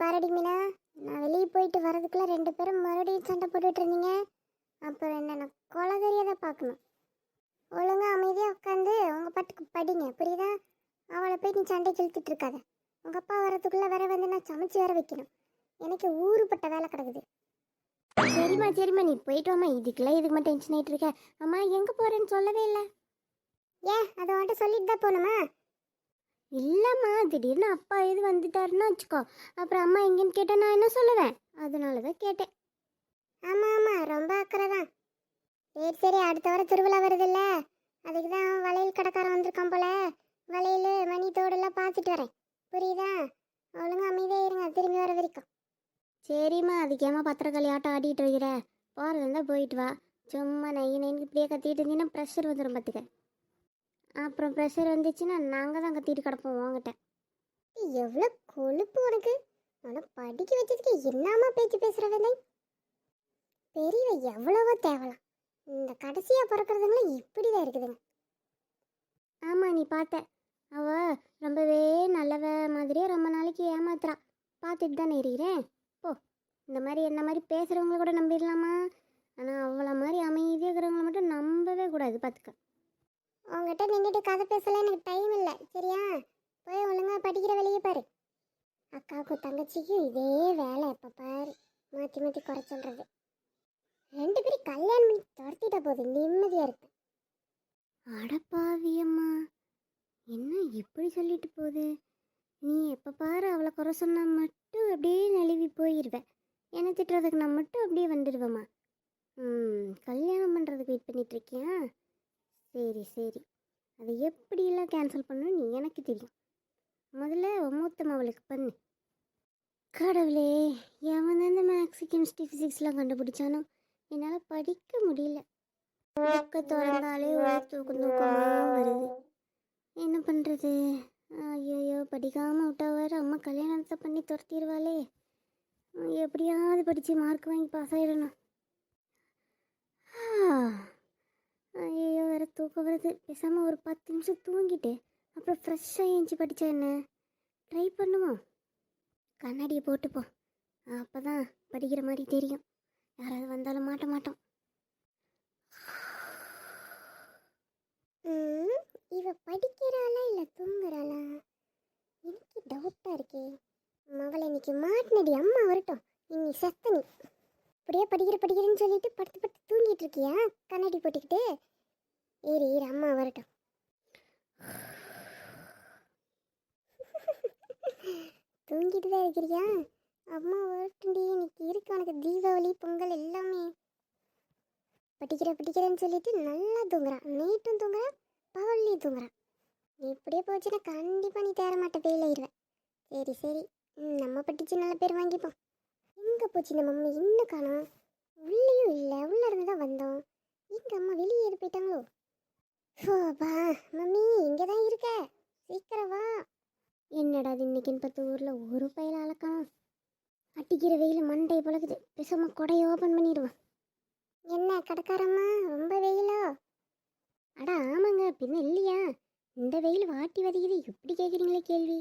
பாரடி மீனா நான் வெளியே போயிட்டு வரதுக்குள்ளே ரெண்டு பேரும் மறுபடியும் சண்டை போட்டுட்டு இருந்தீங்க. அப்புறம் என்ன நான் கொலை தான் பார்க்கணும். ஒழுங்கா அமைதியாக உட்காந்து உங்கள் பாட்டுக்கு படிங்க புரியுதா? அவளை போய் நீ சண்டை இழுத்துட்டு இருக்காத. உங்கள் அப்பா வரதுக்குள்ளே வேற வந்து நான் சமைச்சு வேற வைக்கணும். எனக்கு ஊறுப்பட்ட வேலை கிடக்குது. சரிம்மா சரிம்மா நீ போயிட்டு வாம்மா. இதுக்கெல்லாம் இதுக்கு மட்டும் டென்ஷன் ஆகிட்டு இருக்க? அம்மா எங்கே போகிறேன்னு சொல்லவே இல்லை. ஏன் அதை வந்துட்டு சொல்லிட்டு தான் போகணுமா? இல்லைம்மா திடீர்னு அப்பா எது வந்துட்டாருன்னு வச்சுக்கோ. அப்புறம் அம்மா எங்கேன்னு கேட்டால் நான் என்ன சொல்லுவேன்? அதனால தான் கேட்டேன். ஆமாம் ஆமாம் ரொம்ப அக்கறை தான் சரி சரி அடுத்த வாரம் திருவிழா வருதுல்ல. அதுக்கு தான் வளையல் கடைக்காரன் வந்திருக்கான் போல. வளையல் மணி தோடெல்லாம் பார்த்துட்டு வரேன். புரியுதா? ஒழுங்கா அமைதியாக இருங்க திரும்பி வர வரைக்கும். சரிம்மா அதுக்கு ஏமா பத்திரக்காளி ஆட்டம் ஆடிட்டு இருக்கிற? போகிறதா இருந்தால் போயிட்டு வா. சும்மா நைய நைனுக்கு இப்படியே கத்திட்டு இருந்தீங்கன்னா ப்ரெஷர் வந்துடும் பார்த்துக்க அப்புறம் ப்ரெஷர் வந்துச்சுன்னா நாங்கள் தான் கத்திட்டு கிடப்போம் உங்ககிட்ட எவ்வளோ கொழுப்பு உனக்கு. உனக்கு படிக்க வச்சதுக்கு என்னம்மா பேச்சு பேசுகிறவங்க பெரியவ எவ்வளவோ தேவலாம். இந்த கடைசியாக பிறக்கிறதுங்களாம் இப்படி தான் இருக்குதுங்க. ஆமாம் நீ பார்த்த. அவ ரொம்பவே நல்லவ மாதிரியே ரொம்ப நாளைக்கு ஏமாத்துறா. பார்த்துட்டு தானே இருக்கிறேன் போ. இந்த மாதிரி என்ன மாதிரி பேசுகிறவங்கள கூட நம்பிடலாமா? ஆனால் அவ்வளோ மாதிரி அமைதியாக இருக்கிறவங்கள மட்டும் நம்பவே கூடாது பார்த்துக்க. உங்ககிட்ட நின்றுட்டு கதை பேசல எனக்கு டைம் இல்லை. சரியா? போய் ஒழுங்காக படிக்கிற வேலையை பாரு. அக்காவுக்கும் தங்கச்சிக்கும் இதே வேலை எப்போ பாரு. மாற்றி மாற்றி குறை சொல்கிறது ரெண்டு பேரும் கல்யாணம் பண்ணி துரத்திட்ட போது நிம்மதியாக இருப்பேன் அடப்பாவியம்மா என்ன எப்படி சொல்லிட்டு போகுது? நீ எப்போ பாரு அவளை குறை சொன்னால் மட்டும் அப்படியே நழுவி போயிடுவேன் என்ன திட்டுறதுக்கு நான் மட்டும் அப்படியே வந்துடுவேம்மா ம் கல்யாணம் பண்ணுறதுக்கு வெயிட் பண்ணிகிட்ருக்கியா இருக்கியா? சரி சரி. அதை எப்படிலாம் கேன்சல் பண்ணணும் நீ எனக்கு தெரியும். முதல்ல மூத்த அவளுக்கு பண்ணு. கடவுளே எவன் இந்த மேக்ஸு கெமிஸ்ட்ரி ஃபிசிக்ஸ்லாம் கண்டுபிடிச்சானோ? என்னால் படிக்க முடியல. தூக்க திறந்தாலே ஒரு தூக்கம் தூக்கமாக வருது. என்ன பண்ணுறது ஐயோ படிக்காமல் விட்டா வேறு அம்மா கல்யாணத்தை பண்ணி துரத்திடுவாளே. எப்படியாவது படித்து மார்க் வாங்கி பாஸ் ஆகிடணும் ஐயோ வேறு தூக்கம் வருது. பேசாமல் ஒரு பத்து நிமிஷம் தூங்கிட்டு அப்புறம் ஃப்ரெஷ்ஷாக ஏஞ்சி படித்தா என்ன? ட்ரை பண்ணுவோம் கண்ணாடியை போட்டுப்போம் அப்போ தான் படிக்கிற மாதிரி தெரியும். யாராவது வந்தாலும் மாட்ட மாட்டோம். இவ படிக்கிறாளா இல்லை தூங்குறாளா? எனக்கு டவுட்டாக இருக்கே. மகளை இன்னைக்கு மாட்டினடி அம்மா வரட்டும். நீ சத்தனி. அப்படியே படிக்கிற படிக்கிறேன்னு சொல்லிட்டு படுத்து படுத்து தூங்கிட்டு இருக்கியா? கண்ணாடி போட்டுக்கிட்டு. ஏறு ஏறு அம்மா வரட்டும். தூங்கிட்டு தான் இருக்கிறியா? அம்மா வரட்டும்டி. இன்னைக்கு இருக்கு உனக்கு தீபாவளி பொங்கல் எல்லாமே. படிக்கிற படிக்கிறேன்னு சொல்லிட்டு நல்லா தூங்குறான் நைட்டும் தூங்குறான் பகல்லையும் தூங்குறான் நீ இப்படியே போச்சுன்னா கண்டிப்பாக நீ தேர மாட்ட ஆயிடுவேன் சரி சரி. ம், நம்ம படிச்சு நல்ல பேர் வாங்கிப்போம். எங்கே போச்சு நம்ம மம்மி? இன்னும் காணோம்? உள்ளேயும் இல்லை. உள்ளே இருந்து தான் வந்தோம். எங்கள் அம்மா வெளியே எது போயிட்டாங்களோ? ஓப்பா மம்மி இங்கே தான் இருக்க. சீக்கிரம் வா. என்னடா அது இன்னைக்குன்னு பத்து ஊரில் ஒரு பயில அளக்கணும் அட்டிக்கிற வெயில் மண்டை பழகுது பேசாம கொடையை ஓப்பன் பண்ணிடுவான் என்ன கடைக்காரம்மா? ரொம்ப வெயிலோ? அடா ஆமாங்க. பின்ன இல்லையா? இந்த வெயில் வாட்டி வதைக்குது. எப்படி கேட்குறீங்களே கேள்வி.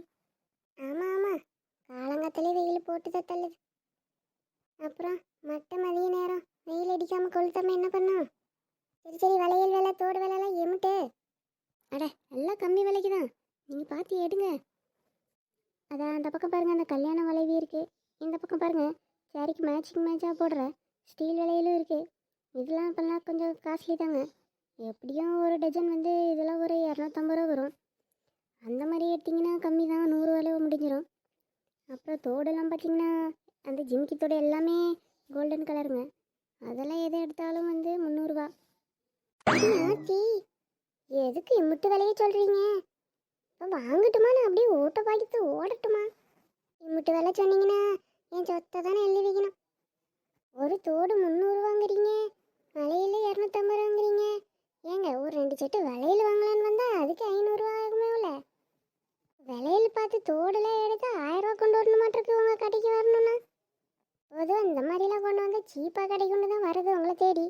ஆமாம் ஆமாம் காலங்காத்தாலே வெயில் போட்டு தான் தள்ளுது. அப்புறம் மட்ட மதிய நேரம். வெயில் அடிக்காமல் கொளுத்தாம என்ன பண்ணோம்? சரி சரி வளையல் வேலை தோடு வேலைலாம் எமிட்டு அட எல்லாம் கம்மி விலைக்கு தான் நீங்கள் பார்த்து எடுங்க. அதான் அந்த பக்கம் பாருங்கள் அந்த கல்யாண வளைவி இருக்குது இந்த பக்கம் பாருங்கள் சாரிக்கு மேட்சிங் மேட்சாக போடுற ஸ்டீல் விலையிலும் இருக்குது இதெல்லாம் இப்போல்லாம் கொஞ்சம் காஸ்ட்லி தாங்க எப்படியும் ஒரு டஜன் வந்து இதெல்லாம் ஒரு இரநூத்தம்பது ரூபா வரும். அந்த மாதிரி எடுத்திங்கன்னா கம்மி தான் நூறுரூவாலே முடிஞ்சிடும் அப்புறம் தோடெல்லாம் பார்த்தீங்கன்னா அந்த ஜிம்கி தோடு எல்லாமே கோல்டன் கலருங்க அதெல்லாம் எது எடுத்தாலும் வந்து முந்நூறுரூவா ஆச்சி எதுக்கு இம்முட்டு விலையை சொல்கிறீங்க இப்போ வாங்கட்டுமா? நான் அப்படியே ஓட்ட பாய்த்து ஓடட்டுமா? இம்முட்டு விலை சொன்னீங்கன்னா என் சொத்தை தானே எழுதி வைக்கணும். ஒரு தோடு முந்நூறுவாங்கிறீங்க வலையில் இரநூத்தம்பது ரூபாங்கிறீங்க ஏங்க ஒரு ரெண்டு செட்டு வளையல் வாங்கலான்னு வந்தால் அதுக்கு ஐநூறுரூவா ஆகுமே உள்ள. விலையில் பார்த்து தோடெல்லாம் எடுத்து ஆயிரம் ரூபா கொண்டு வரணுமாட்டிருக்கு உங்கள் கடைக்கு வரணும் பொதுவாக இந்த மாதிரிலாம் கொண்டு வந்து சீப்பாக கடை தான் வருது உங்களை தேடி.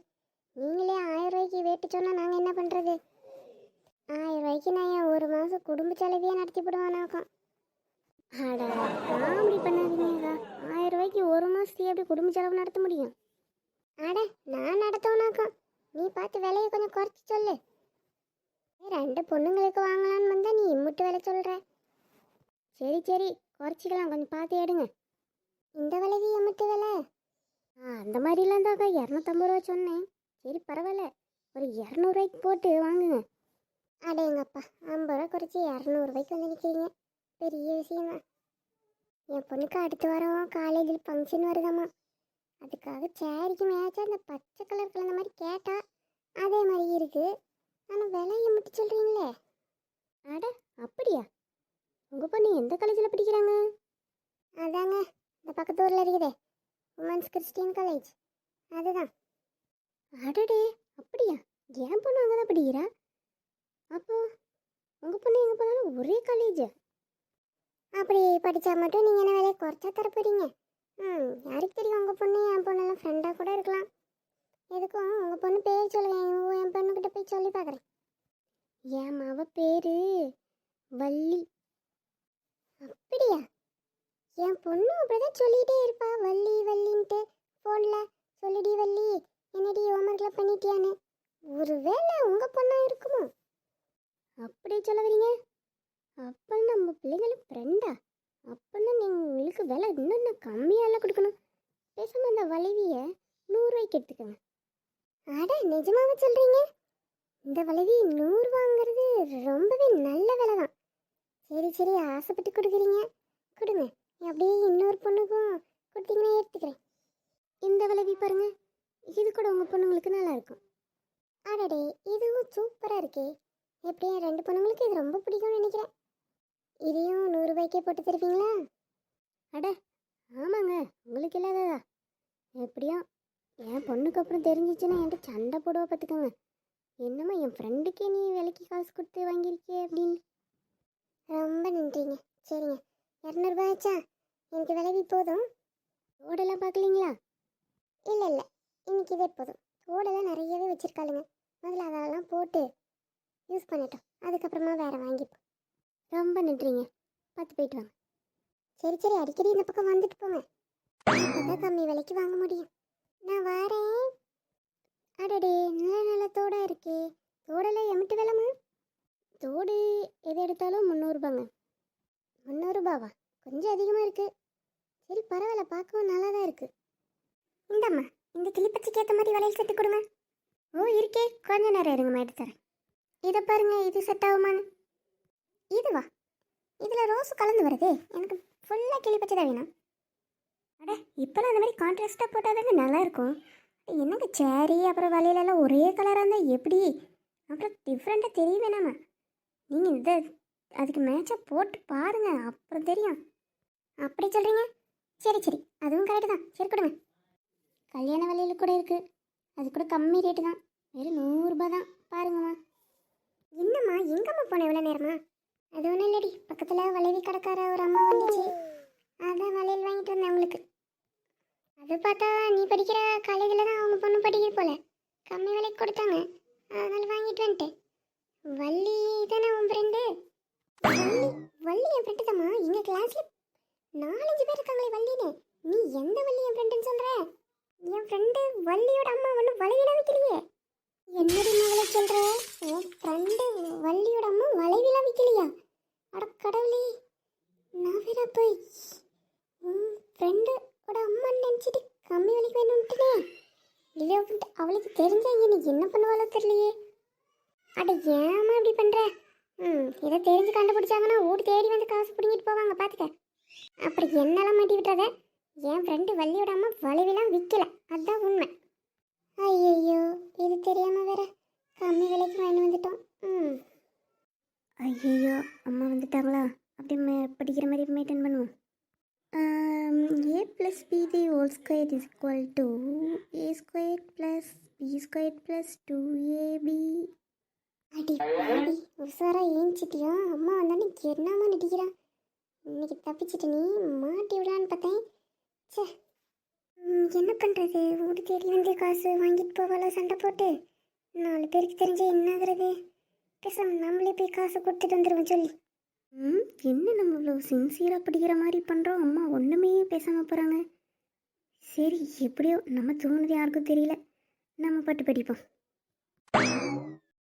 நீங்களே ஆயிரம் ரூபாய்க்கு வேட்டு சொன்னால் நாங்கள் என்ன பண்ணுறது ஆயிரம் ரூபாய்க்கு நான் என் ஒரு மாதம் குடும்ப செலவையே நடத்தி போடுவானாக்கும் அடா காமெடி பண்ணாதீங்கக்கா எப்படி குடும்ப செலவு நடத்த முடியும்? அட நான் நடத்தவனாக்கும் நீ பார்த்து விலையை கொஞ்சம் குறைச்சி சொல்லு. ரெண்டு பொண்ணுங்களுக்கு வாங்கலான்னு வந்தால் நீ இம்முட்டு விலை சொல்கிற சரி சரி குறைச்சிக்கலாம். கொஞ்சம் பார்த்து எடுங்க. இந்த விலைக்கு எம்முட்டு விலை ஆ அந்த மாதிரிலாம் தாக்கா இரநூத்தம்பது ரூபா சொன்னேன். சரி பரவாயில்ல. ஒரு இரநூறுவாய்க்கு போட்டு வாங்குங்க. அடேங்கப்பா ஐம்பது ரூபா குறைச்சி இரநூறுவாய்க்கு வந்து நிற்கிறீங்க பெரிய விஷயமா. என் பொண்ணுக்கு அடுத்த வாரம் காலேஜில் ஃபங்க்ஷன் வருதாம்மா அதுக்காக சேரிக்கு மேட்சாக அந்த பச்சை கலர் கலந்த மாதிரி கேட்டா அதே மாதிரி இருக்குது ஆனால் விலையை மட்டும் சொல்கிறீங்களே அட அப்படியா? உங்கள் பொண்ணு எந்த காலேஜில் படிக்கிறாங்க? அதாங்க. இந்த பக்கத்து ஊரில் இருக்குதே. உமன்ஸ் கிறிஸ்டியன் காலேஜ் அதுதான். அடடே அப்படியா? என் பொண்ணு அங்கே தான் படிக்கிறா? அப்போ உங்கள் பொண்ணு எங்கே போனாலும் ஒரே காலேஜ் அப்படி படித்தா மட்டும் நீங்கள் என்ன வேலையை குறைச்சா தர போகிறீங்க ம் யாருக்கு தெரியும் உங்கள் பொண்ணு? என் பொண்ணெல்லாம் ஃப்ரெண்டாக கூட இருக்கலாம். எதுக்கும்? உங்கள் பொண்ணு பேர் சொல்லுங்க. என் பொண்ணுக்கிட்ட போய் சொல்லி பார்க்குறேன் என் மாவ பேர் வள்ளி. அப்படியா? என் பொண்ணு அப்படிதான் சொல்லிட்டே இருப்பா. வள்ளி வள்ளின்ட்டு ஃபோனில் சொல்லிடி வள்ளி என்னடி ஹோம்ஒர்க்லாம் பண்ணிட்டியான்னு. ஒருவேளை உங்கள் பொண்ணா இருக்குமோ? அப்படி சொல்ல வரீங்க அப்போ நம்ம பிள்ளைங்களுக்கு ஃப்ரெண்டா அப்போன்னா நீங்கள் உங்களுக்கு விலை இன்னும் இன்னும் கம்மியாலாம் கொடுக்கணும். பேசாமல் அந்த வளைவியை நூறுரூவாய்க்கு எடுத்துக்கோங்க. அட நிஜமாவா சொல்கிறீங்க இந்த வளைவி நூறு வாங்குறது ரொம்பவே நல்ல விலை தான் சரி சரி ஆசைப்பட்டு கொடுக்குறீங்க. அப்படியே இன்னொரு பொண்ணுக்கும் கொடுத்தீங்கன்னா எடுத்துக்கிறேன் இந்த விளைவி பாருங்க. இது கூட உங்கள் பொண்ணுங்களுக்கு நல்லா இருக்கும். அடடே இதுவும் சூப்பராக இருக்கே. எப்படியும் ரெண்டு பொண்ணுங்களுக்கு இது ரொம்ப பிடிக்கும்னு நினைக்கிறேன். இதையும் நூறுரூபாய்க்கே போட்டு தருவீங்களா? அட ஆமாங்க. உங்களுக்கு இல்லாததா? எப்படியும் என் பொண்ணுக்கு அப்புறம் தெரிஞ்சிச்சுன்னா என்கிட்ட சண்டை போடுவா பார்த்துக்கோங்க. என்னம்மா என் ஃப்ரெண்டுக்கே நீ விலைக்கு காசு கொடுத்து வாங்கியிருக்கே அப்படின்னு. ரொம்ப நன்றிங்க. சரிங்க. இரநூறுபா ஆச்சா? எனக்கு விலைவி போதும். தோடெல்லாம் பார்க்கலீங்களா? இல்லை இல்லை. இன்னைக்கு இதே போதும். தோடெல்லாம் நிறையவே வச்சுருக்காளுங்க. முதல்ல அதெல்லாம் போட்டு யூஸ் பண்ணிட்டோம். அதுக்கப்புறமா வேறு வாங்கிப்போம் ரொம்ப நன்றிங்க. பார்த்து போயிட்டு வாங்க. சரி சரி. அடிக்கடி இந்த பக்கம் வந்துட்டு போங்க. அப்பதான் கம்மி விலைக்கு வாங்க முடியும். நான் வரேன். அடடே நல்ல நல்ல தோடா இருக்கே. தோடெல்லாம் எமிட்டு விலைமா தோடு எது எடுத்தாலும் முந்நூறுபாங்க கொஞ்சம் அதிகமாக இருக்குது சரி பரவாயில்ல பார்க்கவும் நல்லா தான் இருக்குது இந்தம்மா இந்த கிளிப்பச்சிக்கு ஏற்ற மாதிரி வளையல் செட்டு கொடுங்க. ஓ இருக்கே. கொஞ்ச நேரம் இருங்கம்மா எடுத்து தரேன். இதை பாருங்கள் இது செட் ஆகுமான்னு. இதுவா? இதில் ரோஸ் கலந்து வருதே. எனக்கு ஃபுல்லாக கிளிப்பச்சி தான் வேணும். அட இப்போலாம் அந்த மாதிரி கான்ட்ராஸ்ட்டாக போட்டால் தாங்க நல்லாயிருக்கும் என்னங்க சேரி அப்புறம் வலையிலலாம் ஒரே கலராக இருந்தால் எப்படி? அப்புறம் டிஃப்ரெண்ட்டாக தெரியவே நம்ம. நீங்கள் இந்த அதுக்கு மேட்சாக போட்டு பாருங்கள் அப்புறம் தெரியும். அப்படி சொல்கிறீங்க சரி சரி. அதுவும் கரெக்டு தான். சரி கொடுங்க. கல்யாண வலையில் கூட இருக்குது அது கூட கம்மி ரேட்டு தான். வெறும் நூறுரூபா தான். பாருங்கம்மா. என்னம்மா எங்கம்மா போன இவ்வளோ நேரமா? அது ஒன்றும் இல்லடி. பக்கத்தில் வளைவி கடைக்கார ஒரு அம்மா வந்துச்சு. அதான் வளையல் வாங்கிட்டு வந்தேன் அவங்களுக்கு. அது பார்த்தா நீ படிக்கிற காலேஜில் தான் அவங்க பொண்ணு படிக்கிற போல. கம்மி விலைக்கு கொடுத்தாங்க. அதனால் வாங்கிட்டு வந்துட்டேன். வள்ளி தானே உன் ஃப்ரெண்டு வள்ளி வள்ளி என் ஃப்ரெண்டு தாம்மா. எங்கள் கிளாஸில் நாலஞ்சு பேர் இருக்காங்களே வள்ளின்னு. நீ எந்த வள்ளி என் ஃப்ரெண்டுன்னு சொல்கிற என் ஃப்ரெண்டு வள்ளியோட அம்மா ஒன்றும் வளைவிட வைக்கலையே. என்னடி மகளை சொல்கிற என் ஃப்ரெண்டு வள்ளியோட அம்மா வளைவில வைக்கலையா? அட கடவுளே. நான் வேற போய் உன் ஃப்ரெண்டோட அம்மா நினச்சிட்டு கம்மி வலிக்கு வேணும்ட்டுனே இல்லை அவளுக்கு தெரிஞ்சா இன்னைக்கு என்ன பண்ணுவாளோ தெரியலையே. அட ஏமா இப்படி பண்ணுற ம் இதை தெரிஞ்சு கண்டுபிடிச்சாங்கன்னா ஓடி தேடி வந்து காசு பிடிங்கிட்டு போவாங்க பார்த்துக்க அப்புறம் என்னெல்லாம் மாட்டி விட்டுறத? என் ஃப்ரெண்டு வள்ளியோட அம்மா வளைவிலாம் விற்கல அதுதான் உண்மை. ஐயோ இது தெரியாம வேற கம்மி விலைக்கு வாங்கி வந்துட்டோம். ம். ஐயோ அம்மா வந்துட்டாங்களா? அப்படி படிக்கிற மாதிரி மெயின்டைன் பண்ணுவோம். A plus B the whole square is equal to A square plus B square plus two AB அடி அடி உசாரா ஏஞ்சிட்டியா? அம்மா வந்தானே என்னம்மா நடிக்கிறான் இன்னைக்கு தப்பிச்சிட்டு நீ மாட்டி விடலான்னு பார்த்தேன். ச்சே. என்ன பண்ணுறது ஓடி தேடி வந்து காசு வாங்கிட்டு போவாளோ சண்டை போட்டு? நாலு பேருக்கு தெரிஞ்ச என்ன ஆகுறது? பேசாம நம்மளே போய் காசு கொடுத்துட்டு வந்துடுவோம் சொல்லி. ம் என்ன நம்ம இவ்வளோ சின்சியராக படிக்கிற மாதிரி பண்ணுறோம் அம்மா ஒன்றுமே பேசாமல் போகிறாங்க சரி எப்படியோ நம்ம தோணுது யாருக்கும் தெரியல. நம்ம பாட்டு படிப்போம்.